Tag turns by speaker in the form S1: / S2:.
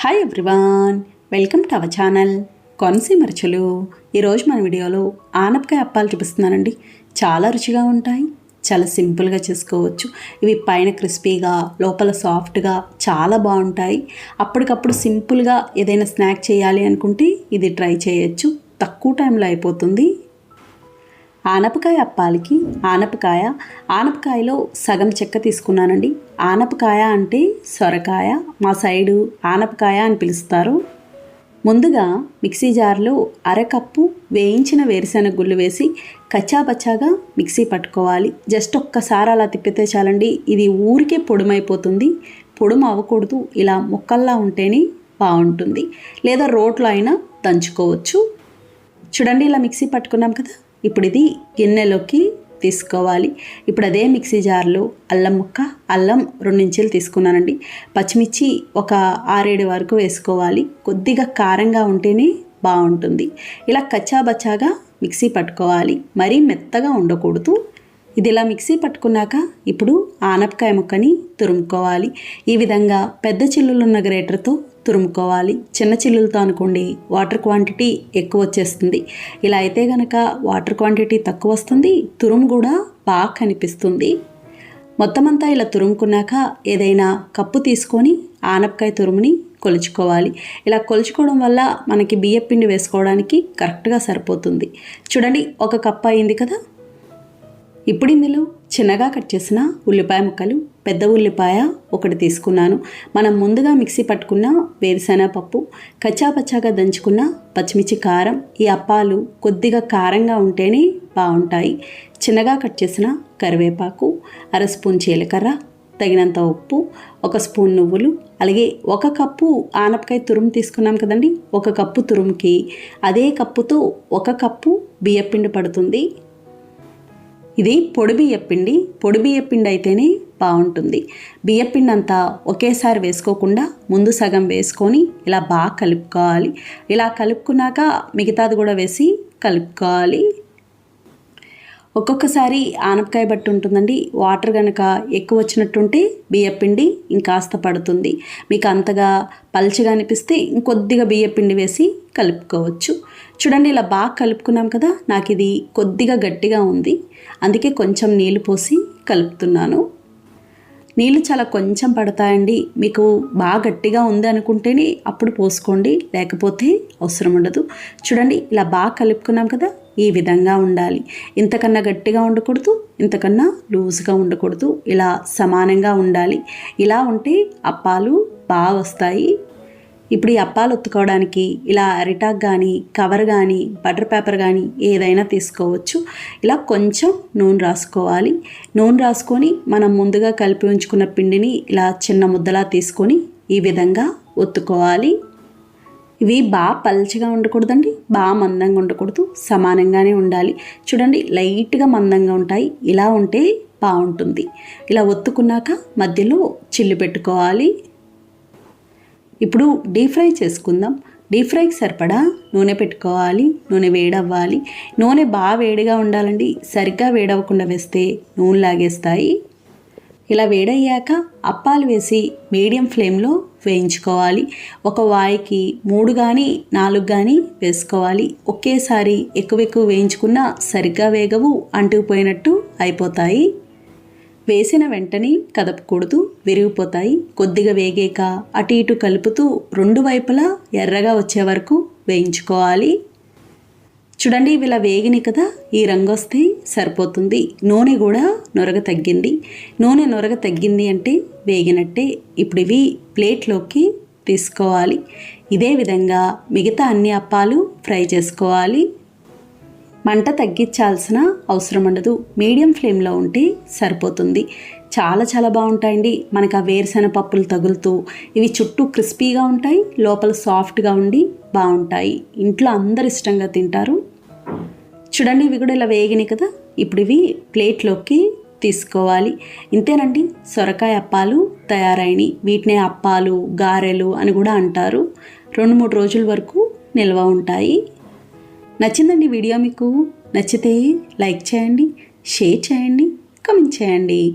S1: Hi everyone welcome to our channel Konaseema రుచులు ఈరోజు మన వీడియోలో ఆనపకాయ అప్పాలు చూపిస్తున్నానండి. చాలా రుచిగా ఉంటాయి చాలా సింపుల్గా చేసుకోవచ్చు. ఇవి పైన క్రిస్పీగా లోపల సాఫ్ట్గా చాలా బాగుంటాయి. అప్పటికప్పుడు సింపుల్గా ఏదైనా స్నాక్ చేయాలి అనుకుంటే ఇది ట్రై చేయొచ్చు. తక్కువ టైంలో అయిపోతుంది. ఆనపకాయ అప్పాలకి ఆనపకాయ ఆనపకాయలో సగం చెక్క తీసుకున్నానండి. ఆనపకాయ అంటే సొరకాయ మా సైడు ఆనపకాయ అని పిలుస్తారు. ముందుగా మిక్సీ జార్లో అరకప్పు వేయించిన వేరుశెనగ గుళ్ళు వేసి కచ్చాపచ్చాగా మిక్సీ పట్టుకోవాలి. జస్ట్ ఒక్కసారి అలా తిప్పితే చాలండి ఇది ఊరికే పొడుమైపోతుంది. పొడుము అవ్వకూడదు ఇలా ముక్కల్లా ఉంటేనే బాగుంటుంది. లేదా రోట్లో అయినా దంచుకోవచ్చు. చూడండి ఇలా మిక్సీ పట్టుకున్నాం కదా. ఇప్పుడు ఇది గిన్నెలోకి తీసుకోవాలి. ఇప్పుడు అదే మిక్సీ జార్లో అల్లం ముక్క అల్లం రెండించెలు తీసుకున్నానండి. పచ్చిమిర్చి ఒక ఆరేడు వరకు వేసుకోవాలి. కొద్దిగా కారంగా ఉంటేనే బాగుంటుంది. ఇలా కచ్చాబచ్చాగా మిక్సీ పట్టుకోవాలి. మరీ మెత్తగా ఉండకూడదు. ఇది ఇలా మిక్సీ పట్టుకున్నాక ఇప్పుడు ఆనపకాయ ముక్కని తురుముకోవాలి. ఈ విధంగా పెద్ద చిల్లులున్న గ్రేటర్తో తురుముకోవాలి. చిన్న చిల్లులతో అనుకోండి వాటర్ క్వాంటిటీ ఎక్కువ వచ్చేస్తుంది. ఇలా అయితే కనుక వాటర్ క్వాంటిటీ తక్కువ వస్తుంది తురుము కూడా బాగా కనిపిస్తుంది. మొత్తం అంతా ఇలా తురుముకున్నాక ఏదైనా కప్పు తీసుకొని ఆనపకాయ తురుముని కొలుచుకోవాలి. ఇలా కొలుచుకోవడం వల్ల మనకి బియ్యపిండి వేసుకోవడానికి కరెక్ట్గా సరిపోతుంది. చూడండి ఒక కప్పు అయింది కదా? ఇప్పుడు ఇందులో చిన్నగా కట్ చేసిన ఉల్లిపాయ ముక్కలు పెద్ద ఉల్లిపాయ ఒకటి తీసుకున్నాను. మనం ముందుగా మిక్సీ పట్టుకున్న వేరుశెనగ పప్పు కచ్చాపచ్చాగా దంచుకున్న పచ్చిమిర్చి కారం ఈ అప్పాలు కొద్దిగా కారంగా ఉంటేనే బాగుంటాయి. చిన్నగా కట్ చేసిన కరివేపాకు అర స్పూన్ జీలకర్ర తగినంత ఉప్పు ఒక స్పూన్ నువ్వులు అలాగే ఒక కప్పు ఆనపకాయ తురుము తీసుకున్నాం కదండి ఒక కప్పు తురుముకి. అదే కప్పుతో ఒక కప్పు బియ్యపిండి పడుతుంది. ఇది పొడి బియ్యపిండి పొడి. బియ్యపిండి అయితేనే బాగుంటుంది. బియ్యపిండి అంతా ఒకేసారి వేసుకోకుండా ముందు సగం వేసుకొని ఇలా బాగా కలుపుకోవాలి. ఇలా కలుపుకున్నాక మిగతాది కూడా వేసి కలుపుకోవాలి. ఒక్కొక్కసారి ఆనపకాయ బట్టి ఉంటుందండి. వాటర్ కనుక ఎక్కువ వచ్చినట్టుంటే బియ్యపిండి ఇంకాస్త పడుతుంది. మీకు అంతగా పల్చగా అనిపిస్తే ఇంకొద్దిగా బియ్యపిండి వేసి కలుపుకోవచ్చు. చూడండి ఇలా బాగా కలుపుకున్నాం కదా నాకు ఇది కొద్దిగా గట్టిగా ఉంది. అందుకే కొంచెం నీళ్ళు పోసి కలుపుతున్నాను. నీళ్ళు చాలా కొంచెం పడతాయండి. మీకు బాగా గట్టిగా ఉంది అనుకుంటేనే అప్పుడు పోసుకోండి. లేకపోతే అవసరం ఉండదు. చూడండి ఇలా బాగా కలుపుకున్నాం కదా ఈ విధంగా ఉండాలి. ఇంతకన్నా గట్టిగా ఉండకూడదు ఇంతకన్నా లూజ్గా ఉండకూడదు. ఇలా సమానంగా ఉండాలి. ఇలా ఉంటే అప్పాలు బాగా వస్తాయి. ఇప్పుడు ఈ అప్పాలు ఒత్తుకోవడానికి ఇలా అరిటాక్ కానీ కవర్ కానీ బటర్ పేపర్ కానీ ఏదైనా తీసుకోవచ్చు. ఇలా కొంచెం నూనె రాసుకోవాలి. నూనె రాసుకొని మనం ముందుగా కలిపి ఉంచుకున్న పిండిని ఇలా చిన్న ముద్దలా తీసుకొని ఈ విధంగా ఒత్తుకోవాలి. ఇవి బాగా పల్చగా ఉండకూడదండి బాగా మందంగా ఉండకూడదు సమానంగానే ఉండాలి. చూడండి లైట్గా మందంగా ఉంటాయి. ఇలా ఉంటే బాగుంటుంది. ఇలా ఒత్తుకున్నాక మధ్యలో చిల్లు పెట్టుకోవాలి. ఇప్పుడు డీప్ ఫ్రై చేసుకుందాం. డీప్ ఫ్రైకి సరిపడా నూనె పెట్టుకోవాలి నూనె వేడవ్వాలి. నూనె బాగా వేడిగా ఉండాలండి. సరిగ్గా వేడవ్వకుండా వేస్తే నూనె లాగేస్తాయి. ఇలా వేడయ్యాక అప్పాలు వేసి మీడియం ఫ్లేమ్లో వేయించుకోవాలి. ఒక వాయికి మూడు కానీ నాలుగు కానీ వేసుకోవాలి. ఒకేసారి ఎక్కువ ఎక్కువ వేయించుకున్నా సరిగ్గా వేగవు అంటుకుపోయినట్టు అయిపోతాయి. వేసిన వెంటనే కదపకూడదు విరిగిపోతాయి. కొద్దిగా వేగాక అటు ఇటు కలుపుతూ రెండు వైపులా ఎర్రగా వచ్చే వరకు వేయించుకోవాలి. చూడండి ఇవి ఇలా వేగినాయి కదా? ఈ రంగు వస్తే సరిపోతుంది. నూనె కూడా నొరగ తగ్గింది. నూనె నొరగ తగ్గింది అంటే వేగినట్టే. ఇప్పుడు ఇవి ప్లేట్లోకి తీసుకోవాలి. ఇదే విధంగా మిగతా అన్ని అప్పాలు ఫ్రై చేసుకోవాలి. మంట తగ్గించాల్సిన అవసరం ఉండదు. మీడియం ఫ్లేమ్లో ఉంటే సరిపోతుంది. చాలా చాలా బాగుంటాయండి. మనకు ఆ వేరుశెనగ పప్పులు తగులుతూ ఇవి చుట్టూ క్రిస్పీగా ఉంటాయి లోపల సాఫ్ట్గా ఉండి బాగుంటాయి. ఇంట్లో అందరు ఇష్టంగా తింటారు. చూడండి ఇవి కూడా ఇలా వేగినాయి కదా. ఇప్పుడు ఇవి ప్లేట్లోకి తీసుకోవాలి. ఇంతేనండి సొరకాయ అప్పాలు తయారైనవి. వీటినే అప్పాలు గారెలు అని కూడా అంటారు. రెండు మూడు రోజుల వరకు నిల్వ ఉంటాయి. నచ్చిందండి వీడియో మీకు? నచ్చితే లైక్ చేయండి షేర్ చేయండి కమెంట్ చేయండి.